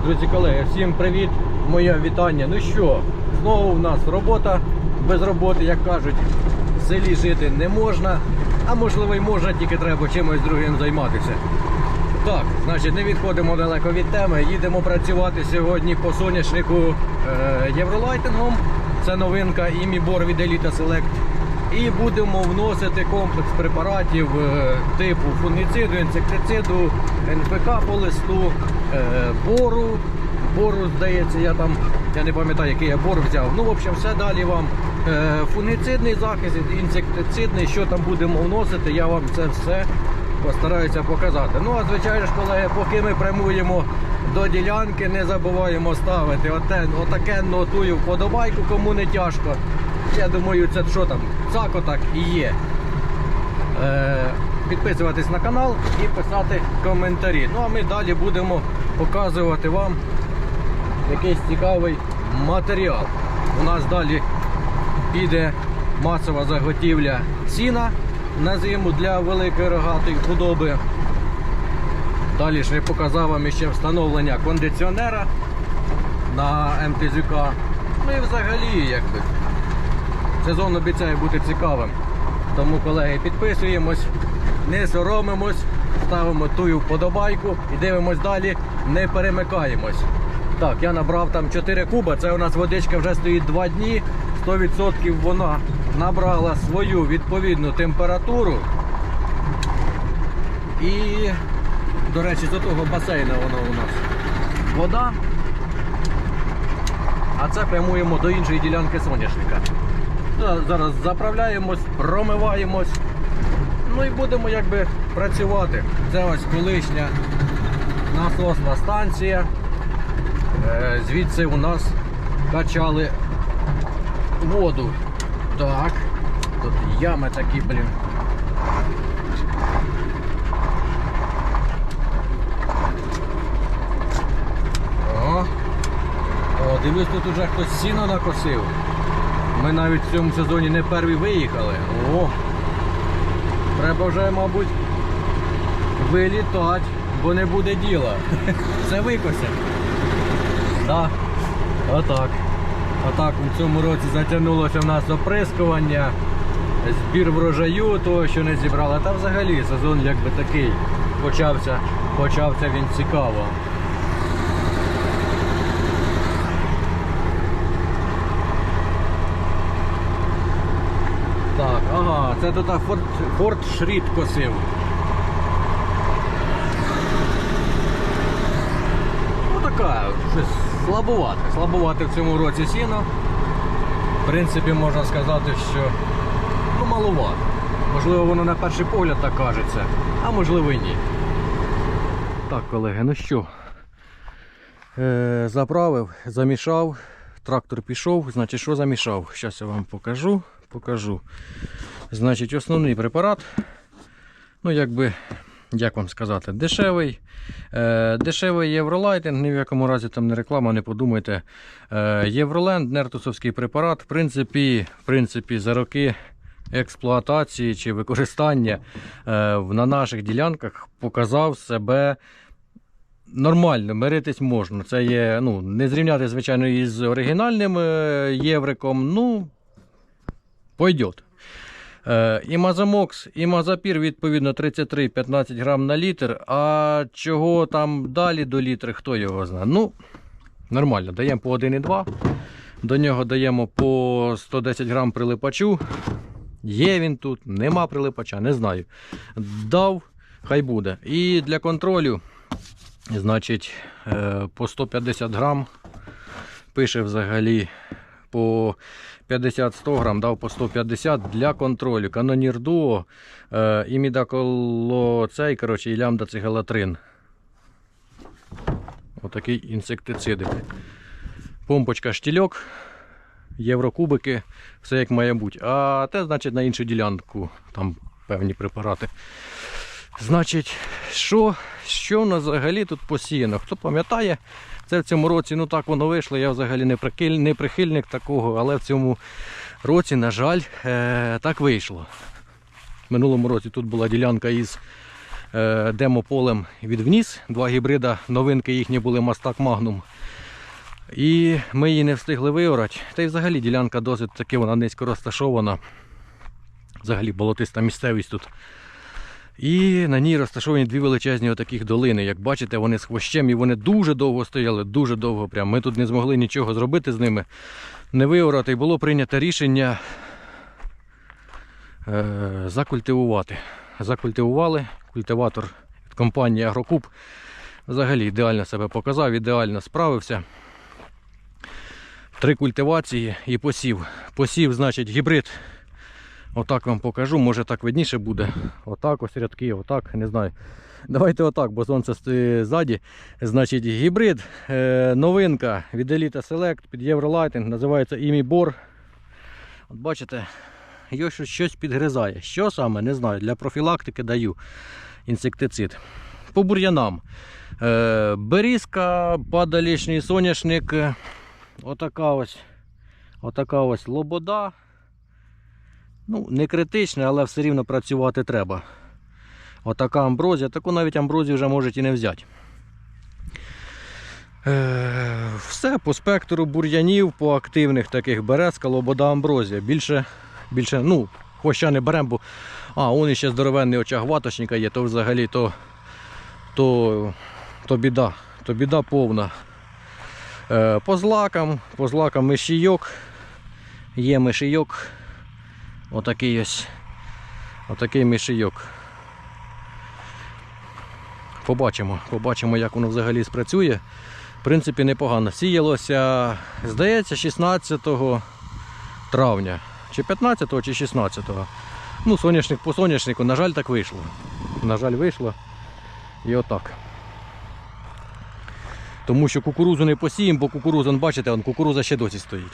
Так, друзі колеги, всім привіт, моє вітання. Ну що, знову в нас робота без роботи, як кажуть, в селі жити не можна, а можливо й можна, тільки треба чимось другим займатися. Так, значить, не відходимо далеко від теми. Їдемо працювати сьогодні по соняшнику е, євролайтингом. Це новинка імібор від Elite Select. І будемо вносити комплекс препаратів е, типу фунгіциду, інсектициду, НПК по листу, е, бору. Бору, здається, я там, я не пам'ятаю, який я бор взяв. Ну, в общем, все далі вам. Е, фунгіцидний захист, інсектицидний, що там будемо вносити, я вам це все постараюся показати. Ну, а звичайно ж, колеги, поки ми прямуємо до ділянки, не забуваємо ставити оте, отаке вподобайку, кому не тяжко. Я думаю, це що там, цако так і є. Е, підписуватись на канал і писати коментарі. Ну а ми далі будемо показувати вам якийсь цікавий матеріал. У нас далі піде масова заготівля сіна на зиму для великої рогатої худоби. Далі ж я показав вам ще встановлення кондиціонера на МТЗК. Ну і взагалі, якби сезон обіцяє бути цікавим. Тому, колеги, підписуємось, не соромимось, ставимо тую вподобайку і дивимось далі, не перемикаємось. Так, я набрав там 4 куба, це у нас водичка вже стоїть 2 дні. 100% вона набрала свою відповідну температуру. І, до речі, з того басейну воно у нас вода. А це прямуємо до іншої ділянки соняшника. Зараз- Зараз заправляємось, промиваємось. Ну і будемо якби працювати. Це ось колишня насосна станція. Е, Звідси у нас качали воду. Так. Тут ями такі, блін. О, О, тут уже хтось сіно накосив. Ми навіть в цьому сезоні не перві виїхали. О! Треба вже, мабуть, вилітати, бо не буде діла. Все викосять. Так. Отак. Отак у цьому році затягнулося в нас оприскування, збір врожаю, того, що не зібрали. Та взагалі сезон якби такий. Почався, почався він цікаво. Так, ага, це тут Форт, Форт Шріт косив. Ну така, щось слабувате. Слабувате в цьому році сіно. В принципі, можна сказати, що ну, малувато. Можливо, воно на перший погляд так кажеться, а можливо і ні. Так, колеги, ну що, е, заправив, замішав, трактор пішов, значить, що замішав? Зараз я вам покажу. покажу. Значить, основний препарат, ну, якби, як вам сказати, дешевий. Е, дешевий євролайтинг, ні в якому разі там не реклама, не подумайте. Е, Євроленд, нертусовський препарат, в принципі, в принципі, за роки експлуатації чи використання е, на наших ділянках показав себе нормально, миритись можна. Це є, ну, не зрівняти, звичайно, із оригінальним е, євриком, ну, пойдет. Е, і Мазамокс, і Мазапір, відповідно, 33-15 грам на літр. А чого там далі до літри, хто його знає? Ну, нормально, даємо по 1,2. До нього даємо по 110 грам прилипачу. Є він тут, нема прилипача, не знаю. Дав, хай буде. І для контролю, значить, е, по 150 грам пише взагалі по 50-100 грам, дав по 150 для контролю. Канонір Дуо, е, імідаколоцей, коротше, і лямда цигалатрин. Отакий інсектицид. Помпочка штільок, єврокубики, все як має бути. А те, значить, на іншу ділянку, там певні препарати. Значить, що, що в нас взагалі тут посіяно? Хто пам'ятає, це в цьому році, ну так воно вийшло. Я взагалі не, прикиль, не прихильник такого, але в цьому році, на жаль, е, так вийшло. В минулому році тут була ділянка із е, демополем відвніс. Два гібрида, новинки їхні були Мастак Магнум. І ми її не встигли виорати. Та й взагалі ділянка досить таки вона низько розташована. Взагалі болотиста місцевість тут. І на ній розташовані дві величезні отаких долини. Як бачите, вони з хвощем і вони дуже довго стояли, дуже довго. Прям. Ми тут не змогли нічого зробити з ними, не виорати. І було прийнято рішення е, закультивувати. Закультивували. Культиватор від компанії Агрокуб взагалі ідеально себе показав, ідеально справився. Три культивації і посів. Посів, значить, гібрид. Отак вам покажу, може так видніше буде. Отак ось рядки, отак, не знаю. Давайте отак, бо сонце стоїть ззаді. Значить, гібрид, е, новинка від Elite Select під Eurolighting, називається Імібор. От бачите, його щось- підгризає. Що саме, не знаю. Для профілактики даю інсектицид. По бур'янам. Е, берізка, падалішній соняшник. Отака ось, отака ось лобода. Ну, не критичне, але все рівно працювати треба. Отака амброзія, таку навіть амброзію вже можуть і не взяти. Е, все по спектру бур'янів, по активних таких березка, лобода амброзія. Більше, більше, ну, хвоща не беремо, бо. А, он іще здоровенний очаг ваточника є, то взагалі то, то, то біда, то біда повна. Е, по злакам, по злакам мишійок. Є мишійок. Отакий ось. Отакий мишійок. Побачимо, побачимо, як воно взагалі спрацює. В принципі, непогано. Сіялося, здається, 16 травня. Чи 15 чи 16. Ну, соняшник по соняшнику, на жаль, так вийшло. На жаль, вийшло. І отак. Тому що кукурузу не посіємо, бо кукуруза, бачите, он, кукуруза ще досі стоїть.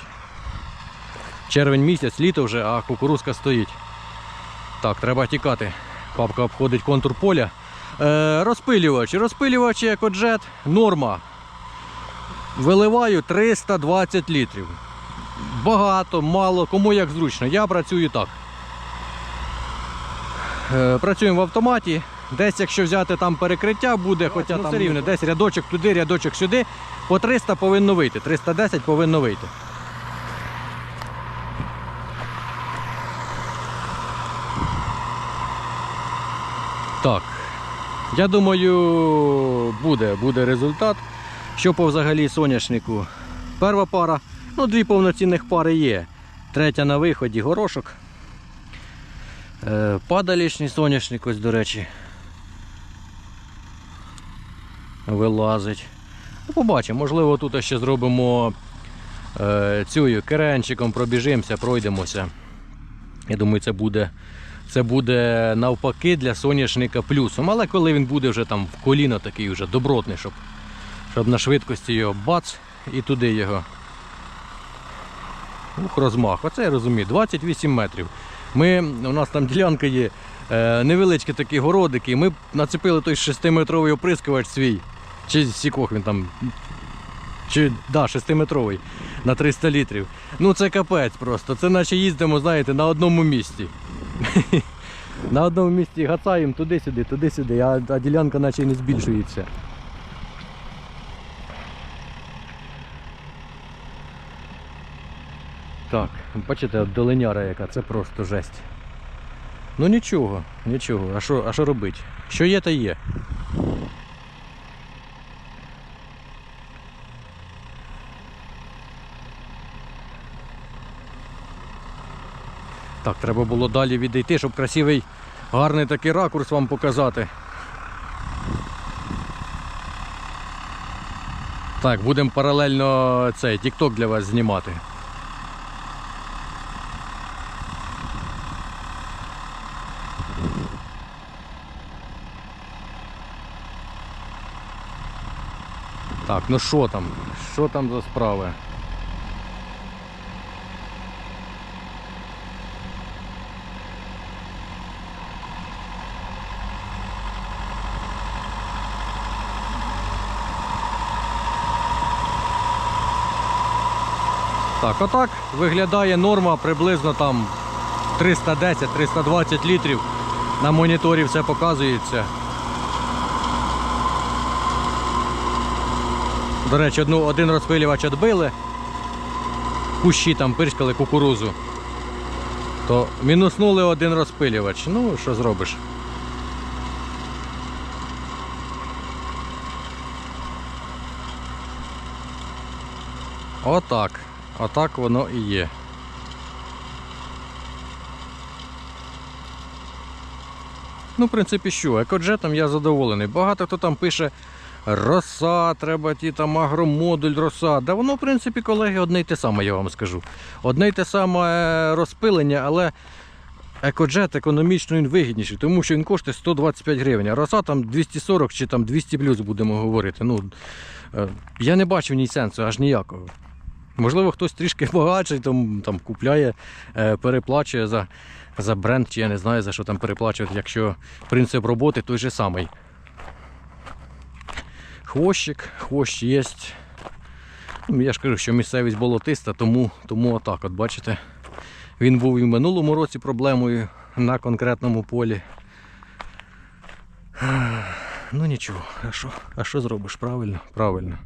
Червень місяць, літо вже, а кукурузка стоїть. Так, треба тікати. Папка обходить контур поля. Е, розпилювач. Розпилювач екоджет. Норма. Виливаю 320 літрів. Багато, мало, кому як зручно. Я працюю так. Е, працюємо в автоматі. Десь, якщо взяти там перекриття, буде, хоча там все рівно, десь рядочок туди, рядочок сюди. По 300 повинно вийти. 310 повинно вийти. Так. Я думаю, буде, буде результат. Що по взагалі соняшнику? Перша пара, ну дві повноцінних пари є. Третя на виході горошок. Е, падалішній соняшник, ось, до речі. Вилазить. Ну, побачимо, можливо, тут ще зробимо е, цю керенчиком, пробіжимося, пройдемося. Я думаю, це буде, це буде навпаки для соняшника плюсом. Але коли він буде вже там в коліно такий вже добротний, щоб, щоб на швидкості його бац і туди його. Ух, розмах. Оце я розумію, 28 метрів. Ми, у нас там ділянка є, е, невеличкі такі городики, ми нацепили той 6-метровий оприскувач свій. Чи сікох він там. Чи, да, 6-метровий на 300 літрів. Ну це капець просто. Це наче їздимо, знаєте, на одному місці. на одному місці гацаємо туди-сюди, туди-сюди, а, а ділянка наче не збільшується. Так, бачите, от долиняра яка, це просто жесть. Ну нічого, нічого. А що, а що робити? Що є, то є. Так, треба було далі відійти, щоб красивий, гарний такий ракурс вам показати. Так, будемо паралельно цей TikTok для вас знімати. Так, ну що там? Що там за справи? отак. Отак виглядає норма приблизно там 310-320 літрів. На моніторі все показується. До речі, одну, один розпилювач відбили, кущі там пирскали кукурузу, то мінуснули один розпилювач. Ну, що зробиш? Отак. Отак воно і є. Ну, в принципі, що, екоджетом я задоволений. Багато хто там пише роса, треба ті там агромодуль, роса. Да воно, в принципі, колеги, одне й те саме, я вам скажу. Одне й те саме е, розпилення, але екоджет економічно він вигідніший, тому що він коштує 125 гривень, а роса там 240 чи там 200 плюс будемо говорити. Ну, е, я не бачу ні сенсу, аж ніякого. Можливо, хтось трішки багатший, там, там купляє, е, переплачує за, за бренд, чи я не знаю за що там переплачувати, якщо принцип роботи той же самий. Хвощик, хвощ є. Ну, Я ж кажу, що місцевість болотиста, тому, тому отак, от бачите. Він був і в минулому році проблемою на конкретному полі. Ну нічого, а що, а що зробиш? Правильно? Правильно.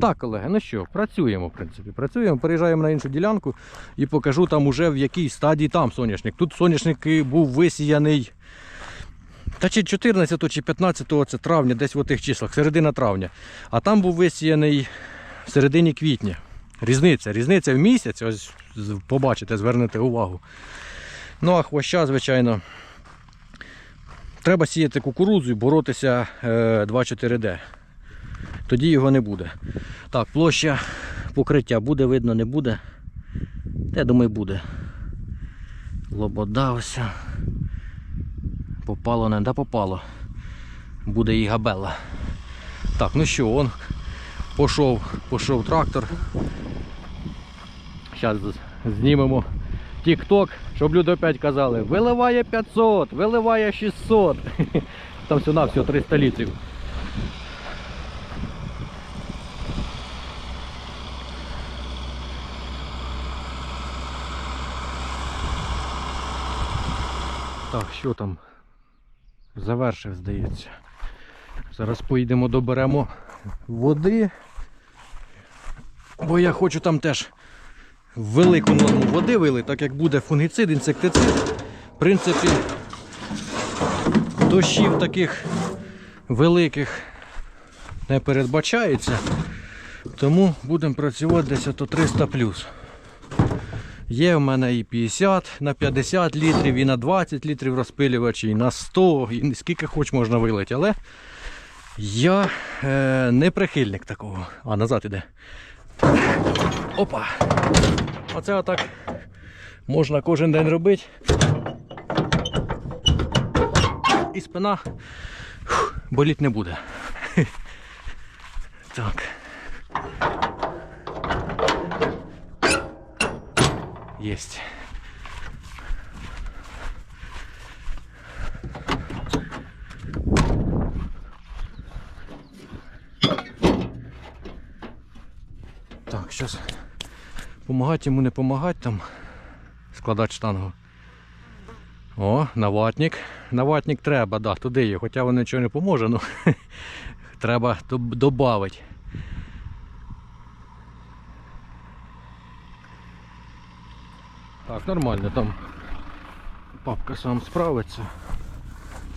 Так, колеги, ну що, працюємо, в принципі. Працюємо, переїжджаємо на іншу ділянку і покажу там уже в якій стадії там соняшник. Тут соняшник був висіяний. Та чи 14 чи 15 це травня, десь в отих числах, середина травня. А там був висіяний в середині квітня. Різниця, різниця в місяць, ось побачите, звернете увагу. Ну а хвоща, звичайно. Треба сіяти кукурудзу і боротися е, 2,4D. Тоді його не буде. Так, площа покриття буде, видно, не буде. Та, я думаю, буде. Лобода ось. Попало, не да попало. Буде і габела. Так, ну що, он пішов, пішов трактор. Зараз знімемо TikTok, щоб люди опять казали, виливає 500, виливає 600. Там все на все 300 літрів. Так, що там? Завершив, здається. Зараз поїдемо доберемо води. Бо я хочу там теж велику норму води вилити, так як буде фунгіцид, інсектицид. В принципі, дощів таких великих не передбачається. Тому будемо працювати десь ото 300 Є в мене і 50 на 50 літрів, і на 20 літрів розпилювачі, і на 100, і скільки хоч можна вилити. Але я е, не прихильник такого. А назад іде. Опа! Оце отак можна кожен день робити. І спина боліть не буде. Так. Єсть. Так, зараз помагати йому не помагати там складати штангу. О, наватник. Наватник треба, да, туди є, хоча воно нічого не поможе, ну треба додати. Так, нормально, там папка сам справиться,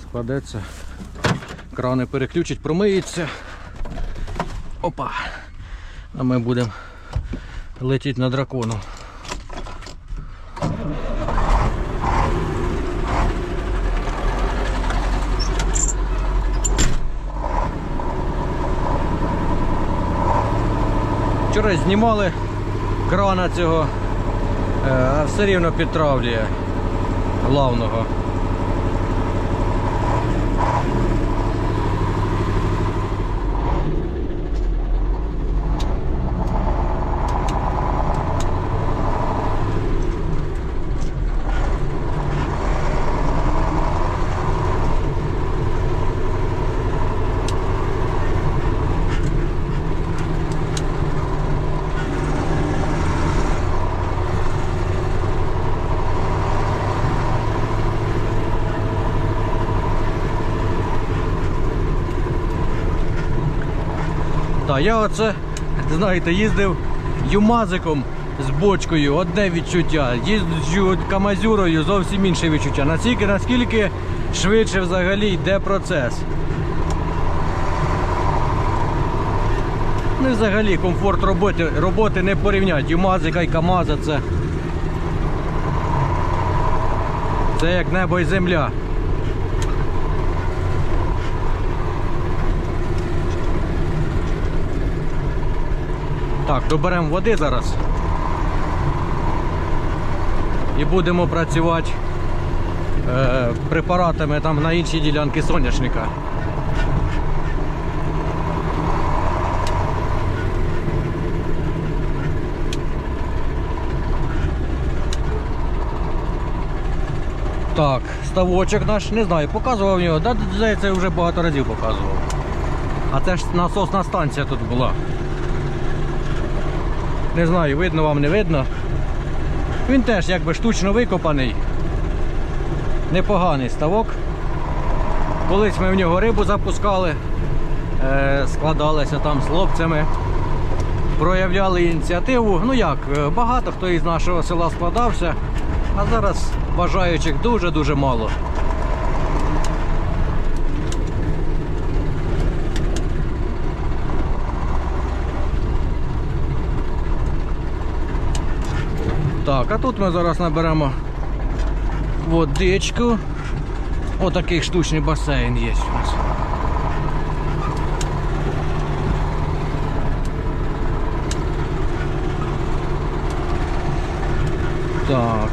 складеться, крани переключить, промиється. Опа! А ми будемо летіти на дракону. Вчора знімали крана цього, е, а все рівно підтравлює главного. Так, я оце, знаєте, їздив юмазиком з бочкою, одне відчуття. Їжджу камазюрою, зовсім інше відчуття. Наскільки, наскільки швидше взагалі йде процес. Ну і взагалі комфорт роботи, роботи не порівнять. Юмазика і Камаза це. Це як небо і земля. Так, доберемо води зараз. І будемо працювати е, препаратами там на іншій ділянці соняшника. Так, ставочок наш, не знаю, показував його, да, я вже багато разів показував. А це ж насосна станція тут була. Не знаю, видно вам не видно. Він теж якби штучно викопаний. Непоганий ставок. Колись ми в нього рибу запускали, е, складалися там з хлопцями, проявляли ініціативу. Ну як, е, багато хто із нашого села складався, а зараз бажаючих дуже-дуже мало. Так, а тут ми зараз наберемо водичку. Отакий штучний басейн є у нас. Так.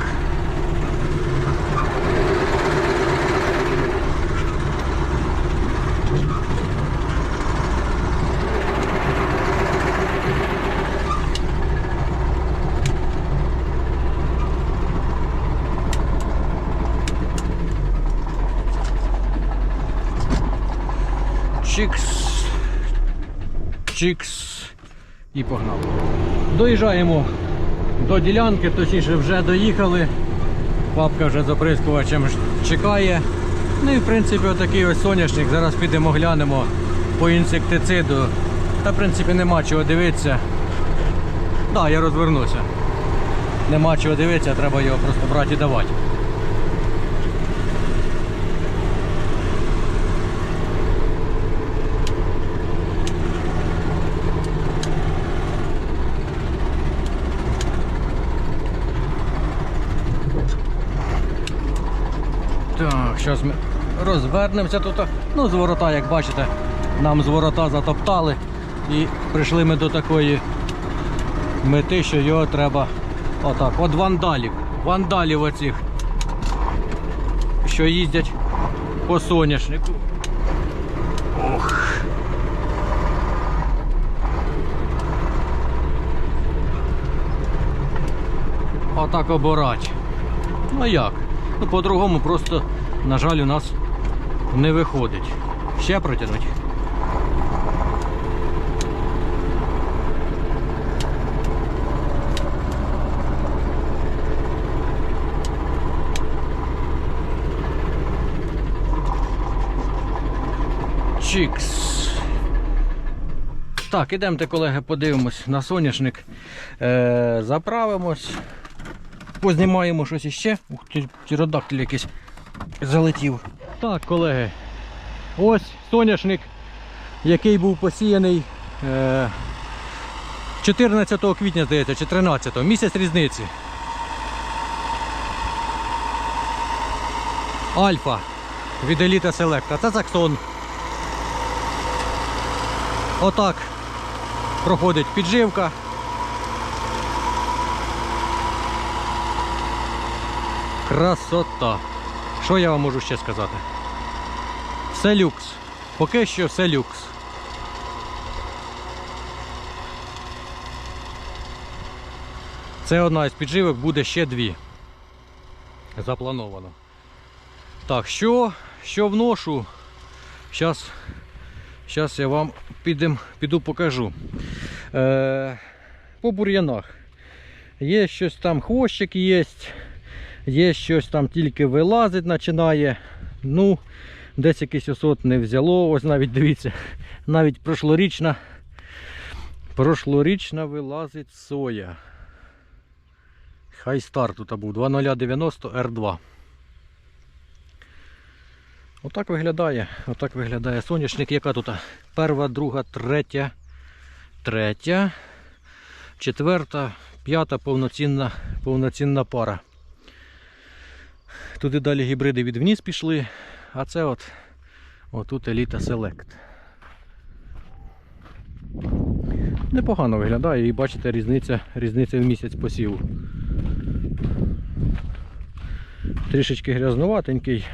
Чікс. І погнали. Доїжджаємо до ділянки, точніше вже доїхали. Папка вже з оприскувачем чекає. Ну і в принципі отакий ось соняшник. Зараз підемо глянемо по інсектициду. Та в принципі нема чого дивитися. Так, да, я розвернуся. Нема чого дивитися, треба його просто брати і давати. Так, зараз ми розвернемося тут. Ну, з ворота, як бачите, нам з ворота затоптали. І прийшли ми до такої мети, що його треба отак. От вандалів. Вандалів оцих, що їздять по соняшнику. Ох. Отак оборать. Ну як? Ну, по-другому просто, на жаль, у нас не виходить. Ще протягнуть. Чікс. Так, ідемте, колеги, подивимось на соняшник. Е, заправимось. Познімаємо щось іще. Ух ти, птеродактиль якийсь залетів. Так, колеги. Ось соняшник, який був посіяний е, 14 квітня, здається, чи 13 місяць різниці. Альфа від Еліта Селекта. Це Саксон. Отак проходить підживка. Красота. Що я вам можу ще сказати? Все люкс. Поки що все люкс. Це одна із підживок, буде ще дві. Заплановано. Так, що, що вношу? Зараз, зараз я вам підем, піду покажу. Е, по бур'янах. Є щось там, хвощик є, є щось там тільки вилазить починає. Ну, десь якийсь осот не взяло. Ось навіть дивіться, навіть прошлорічна Прошлорічна вилазить соя. Хай стар тут був 2090 R2. Отак виглядає. Отак виглядає соняшник. Яка тут? Перша, друга, третя, третя, четверта, п'ята повноцінна, повноцінна пара. Туди далі гібриди від вниз пішли, а це от отут еліта Select. Непогано виглядає і бачите різниця, різниця в місяць посіву. Трішечки грязнуватенький.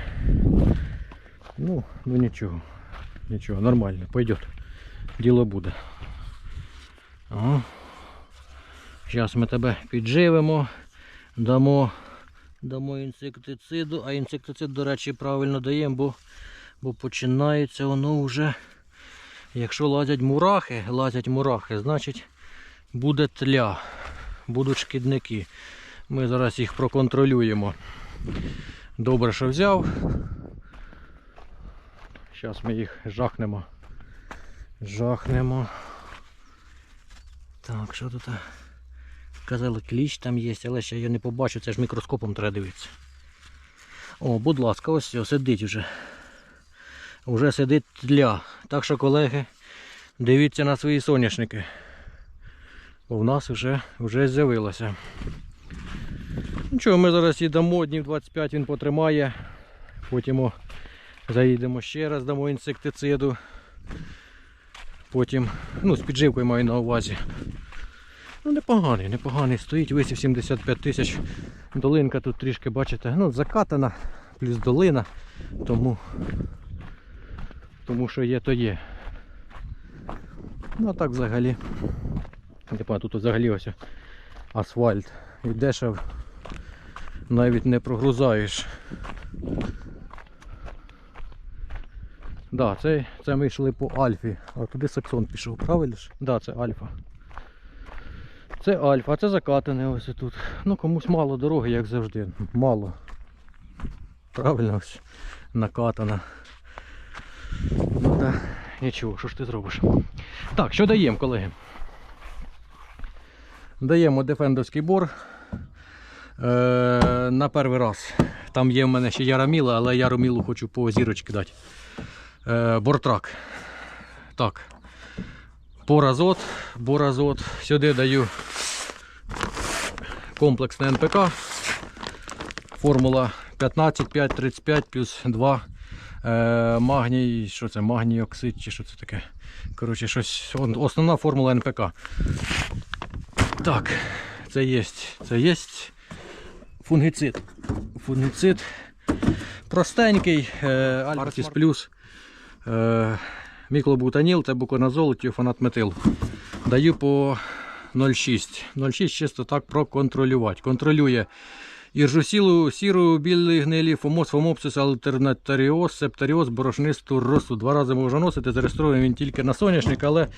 Ну, ну нічого. Нічого, нормально, пойдет. Діло буде. Зараз ми тебе підживемо, дамо, дамо інсектициду, а інсектицид, до речі, правильно даємо, бо, бо починається воно вже. Якщо лазять мурахи, лазять мурахи, значить буде тля, будуть шкідники. Ми зараз їх проконтролюємо. Добре, що взяв. Зараз ми їх жахнемо. Жахнемо. Так, що тут? Казали, кліч там є, але ще я не побачу, це ж мікроскопом треба дивитися. О, будь ласка, ось все, сидить вже. Уже сидить тля. Так що, колеги, дивіться на свої соняшники. Бо в нас вже, вже з'явилося. Нічого, ми зараз їдемо, днів 25 він потримає. Потім заїдемо ще раз, дамо інсектициду. Потім, ну, з підживкою маю на увазі. Ну, непоганий, непоганий. Стоїть, висів 75 тисяч. Долинка тут трішки, бачите, ну, закатана, плюс долина. Тому, тому що є, то є. Ну а так взагалі. Типа тут взагалі ось асфальт. Йдеш, а навіть не прогрузаєш. Да, це, це ми йшли по Альфі, а туди Саксон пішов, правильно ж? Да, це Альфа. Це Альфа, а це закатане ось тут. Ну комусь мало дороги, як завжди. Мало. Правильно ось накатана. Ну та нічого, що ж ти зробиш? Так, що даємо, колеги? Даємо дефендовський бор. Е, на перший раз. Там є в мене ще яраміла, але яромілу хочу по зірочки дати. Е, бортрак. Так. Боразот, боразот. Сюди даю комплексне НПК. Формула 15, 5, 35 плюс 2. Е, магній, що це? Магній оксид чи що це таке? Коротше, щось. Основна формула НПК. Так, це є. Це є фунгіцид. Фунгіцид простенький, е, Альфатіс плюс. Е, міклобутаніл та буконазол, тіофанат метил. Даю по 0,6. 0,6 чисто так проконтролювати. Контролює іржу сілу, сіру, білі гнилі, фомоз, фомопсис, альтернатаріоз, септаріоз, борошнисту росу. Два рази можна носити. Зареєстрований він тільки на соняшник, але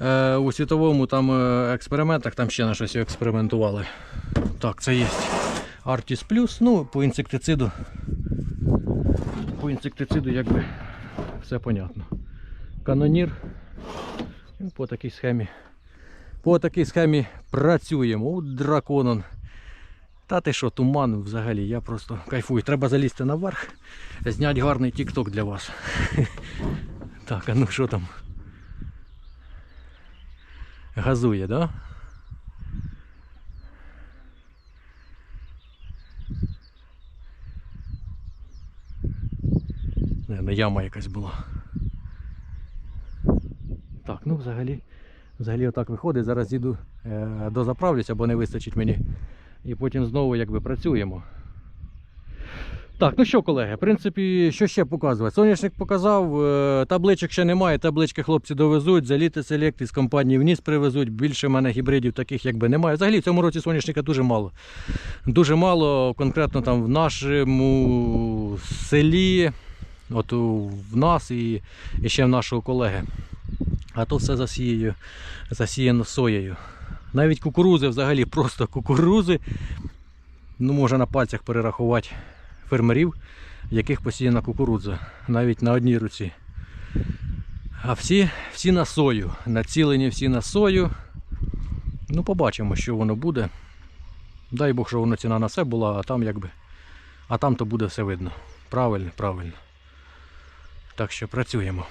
е, у світовому там е, експериментах там ще на щось експериментували. Так, це є. Artis Plus, ну, по інсектициду. По інсектициду якби все понятно. Канонір. Ну, По такій схемі. По такій схемі працюємо. У драконон. Та ти що, туман взагалі, я просто кайфую. Треба залізти наверх, зняти гарний тік-ток для вас. Так, а ну що там? Газує, да? Наверно, яма якась була. Так, ну взагалі, взагалі отак виходить. Зараз їду е, дозаправлюся, бо не вистачить мені. І потім знову якби працюємо. Так, ну що, колеги, в принципі, що ще показувати? Соняшник показав, е, табличок ще немає, таблички хлопці довезуть, заліти селект із компанії вниз привезуть. Більше в мене гібридів таких якби немає. Взагалі в цьому році соняшника дуже мало. Дуже мало, конкретно там в нашому селі, от в нас і, і ще в нашого колеги. А то все засіяно, засіяно соєю. Навіть кукурузи взагалі просто кукурузи. Ну, можна на пальцях перерахувати фермерів, яких посіяна кукурудза. Навіть на одній руці. А всі, всі на сою. Націлені всі на сою. Ну, побачимо, що воно буде. Дай Бог, що воно ціна на все була, а там якби. А там то буде все видно. Правильно, правильно. Так що працюємо.